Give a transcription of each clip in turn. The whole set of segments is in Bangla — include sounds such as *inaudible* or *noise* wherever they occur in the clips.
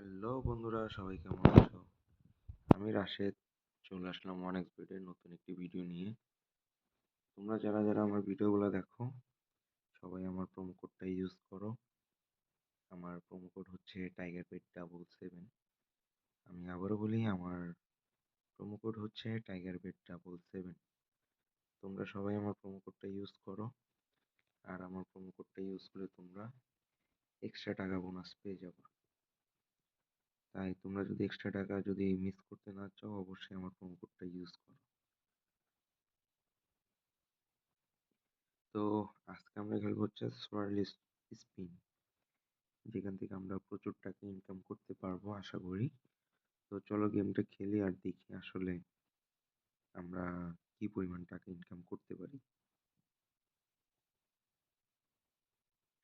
হ্যালো বন্ধুরা, সবাই কেমন আছো? আমি রাশেদ, চলে আসলাম অনেক স্পিডের নতুন একটি ভিডিও নিয়ে। তোমরা যারা যারা আমার ভিডিওগুলো দেখো, সবাই আমার প্রোমো কোডটা ইউজ করো। আমার প্রোমো কোড হচ্ছে টাইগার পেট ডাবল সেভেন আমি আবারও বলি, আমার প্রোমো কোড হচ্ছে টাইগার পেট ডাবল সেভেন তোমরা সবাই আমার প্রোমো কোডটা ইউজ করো। আর আমার প্রোমো কোডটা ইউজ করে তোমরা এক্সট্রা টাকা বোনাস পেয়ে যাবে। তাই তোমরা যদি এক্সট্রা টাকা যদি মিস করতে না চাও, অবশ্যই আমার প্রোমো কোডটা ইউজ করো। তো আজকে আমরা খেলব হচ্ছে সোয়ারলি স্পিন যেখান থেকে আমরা প্রচুর টাকা ইনকাম করতে পারব, আশা করি। তো চলো গেমটা খেলি আর দেখি আসলে আমরা কি পরিমাণ টাকা ইনকাম করতে পারি।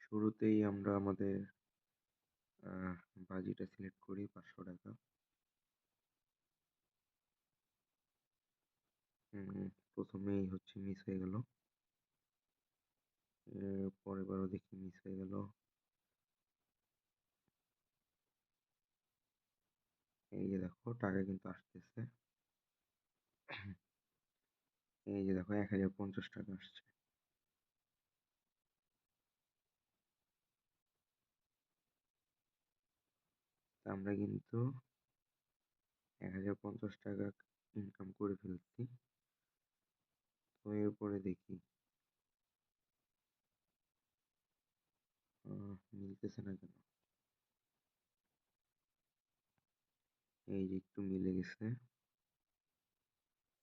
শুরুতেই আমরা আমাদের বাজিটা সিলেক্ট করি পাঁচশো টাকা। প্রথমেই হচ্ছে মিস হয়ে গেল। পরের বারও দেখি মিস হয়ে গেল। এই যে দেখো, টাকা কিন্তু আসতেছে। এই যে দেখো, এক হাজার পঞ্চাশ টাকা আসছে। আমরা কিন্তু এক হাজার পঞ্চাশ টাকা ইনকাম করে ফেলছি। তো এরপরে দেখি। মিলতেছে না কেন? এই যে একটু মিলে গেছে।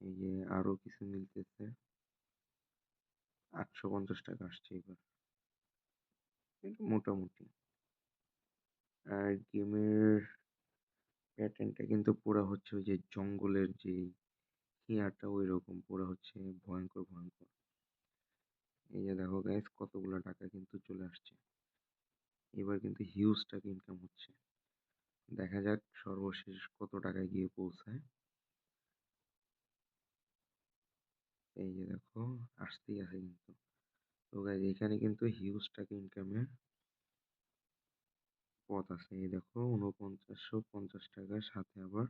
এই যে আরও কিছু মিলতেছে। আটশো পঞ্চাশ টাকা আসছে এবার। মোটামুটি। আর গেমের প্যাটার্নটা কিন্তু পুরো হচ্ছে ওই যে জঙ্গলের যে হিয়াটা ওই রকম পুরো হচ্ছে ভয়ঙ্কর ভয়ঙ্কর। এই যে দেখো গাইস কতগুলো টাকা কিন্তু চলে আসছে। এবার কিন্তু হিউজ টাকা ইনকাম হচ্ছে। দেখা যাক সর্বশেষ কত টাকায় গিয়ে পৌঁছায়। এই যে দেখো, আসতেই আছে কিন্তু। তো গাইজ এখানে কিন্তু হিউজ টাকা ইনকামের পথ আছে। এই দেখো উনপঞ্চাশশো পঞ্চাশ টাকার সাথে আবার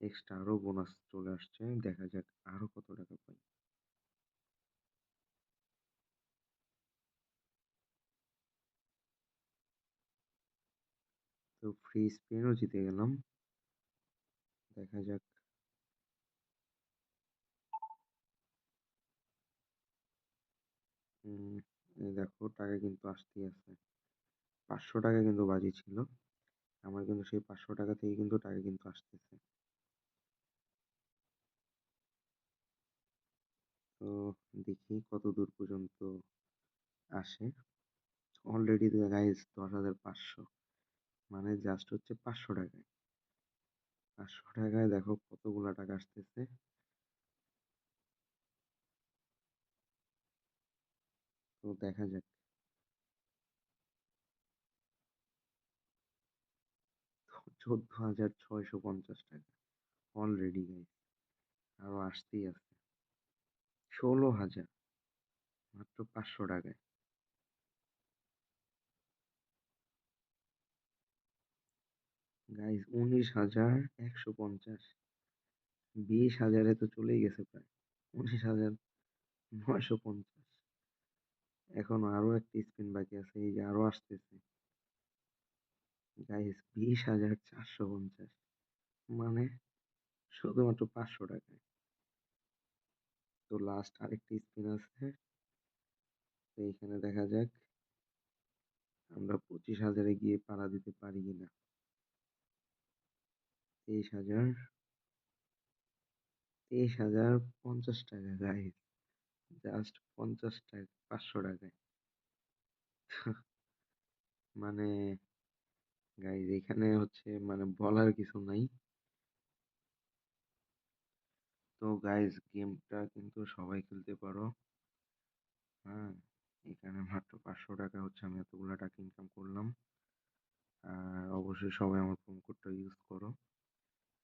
এক্সট্রা আরও বোনাস চলে আসছে। দেখা যাক আরও কত টাকা পাই। তো ফ্রি স্পিনও জিতে গেলাম। দেখা যাক। এই দেখো, টাকা কিন্তু আসতেই আছে। পাঁচশো টাকা কিন্তু বাজি ছিল। আমার কিন্তু সেই পাঁচশো টাকা থেকে কিন্তু টাকা কিন্তু আসতেছে। তো দেখি কত দূর পর্যন্ত আসে। অলরেডি গাইজ দশ হাজার পাঁচশো। মানে জাস্ট হচ্ছে পাঁচশো টাকায়। পাঁচশো টাকায় দেখো কতগুলো টাকা আসতেছে। তো দেখা যাক। চোদ্দ হাজার ছয়শো পঞ্চাশ টাকা। অলরেডি গাইজ আরও আসতেই আছে। ষোলো হাজার, মাত্র পাঁচশো টাকায়। গাইজ উনিশ হাজার একশো পঞ্চাশ। বিশ হাজারে তো চলেই গেছে প্রায়। উনিশ হাজার নয়শো পঞ্চাশ। এখনও আরও একটি স্পিন বাকি আছে, এই যে আরও আসতেছে। গাইজ বিশ হাজার চারশো পঞ্চাশ। মানে শুধুমাত্র পাঁচশো টাকায়। তো লাস্ট আরেকটি স্পিন আছে। এইখানে দেখা যাক আমরা পঁচিশ হাজারে গিয়ে পাড়া দিতে পারি কিনা। তেইশ হাজার তেইশ হাজার পঞ্চাশ টাকা গাইজ জাস্ট পঞ্চাশ টাকা, পাঁচশো টাকায়। *laughs* মানে গাইজ এখানে হচ্ছে মানে বলার কিছু নাই। তো গাইজ গেমটা কিন্তু সবাই খেলতে পারো। হ্যাঁ এখানে মাত্র পাঁচশো টাকা হচ্ছে আমি এতগুলো টাকা ইনকাম করলাম। আর অবশ্যই সবাই আমার প্রোমো কোডটা ইউজ করো।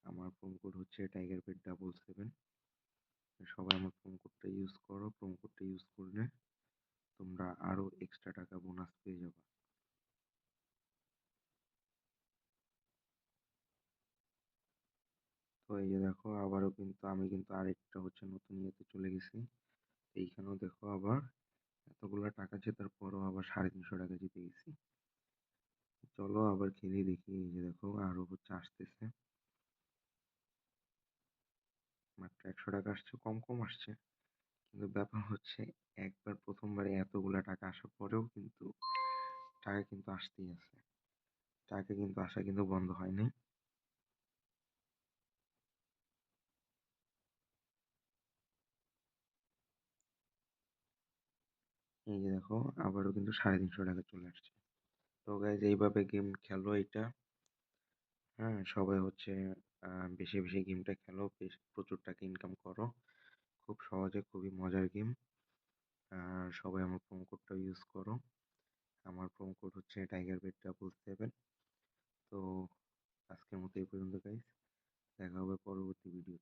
আমার প্রোমো কোড হচ্ছে টাইগার পেট ডাবল সেভেন সবাই আমার প্রোমো কোডটা ইউজ করো। প্রোমো কোডটা ইউজ করলে তোমরা আরও এক্সট্রা টাকা বোনাস পেয়ে যাবে এই যে দেখো, আবারও কিন্তু আমি কিন্তু আরেকটা হচ্ছে নতুন ইয়েতে চলে গেছি। এইখানেও দেখো আবার এতগুলো টাকা জেতার পরও আবার সাড়ে তিনশো টাকা জিতে গেছি। চলো আবার খেলে দেখি, এই যে দেখো আরও হচ্ছে আসতেছে। মাত্র একশো টাকা আসছে, কম কম আসছে। কিন্তু ব্যাপার হচ্ছে একবার প্রথমবারে এতগুলা টাকা আসার পরেও কিন্তু টাকা কিন্তু আসতেই আছে। টাকা কিন্তু আসা কিন্তু বন্ধ হয়নি। এই যে দেখো, আবারও কিন্তু সাড়ে তিনশো টাকা চলে আসছে। তো গাইজ এইভাবে গেম খেলো এটা হ্যাঁ সবাই হচ্ছে বেশি বেশি গেমটা খেলো। বেশ, প্রচুর টাকা ইনকাম করো। খুব সহজে, খুবই মজার গেম আর সবাই আমার প্রোমো কোডটা ইউজ করো। আমার প্রোমো কোড হচ্ছে টাইগার বেড ডাবল সেভেন তো আজকের মতো এই পর্যন্ত গাইজ দেখা হবে পরবর্তী ভিডিও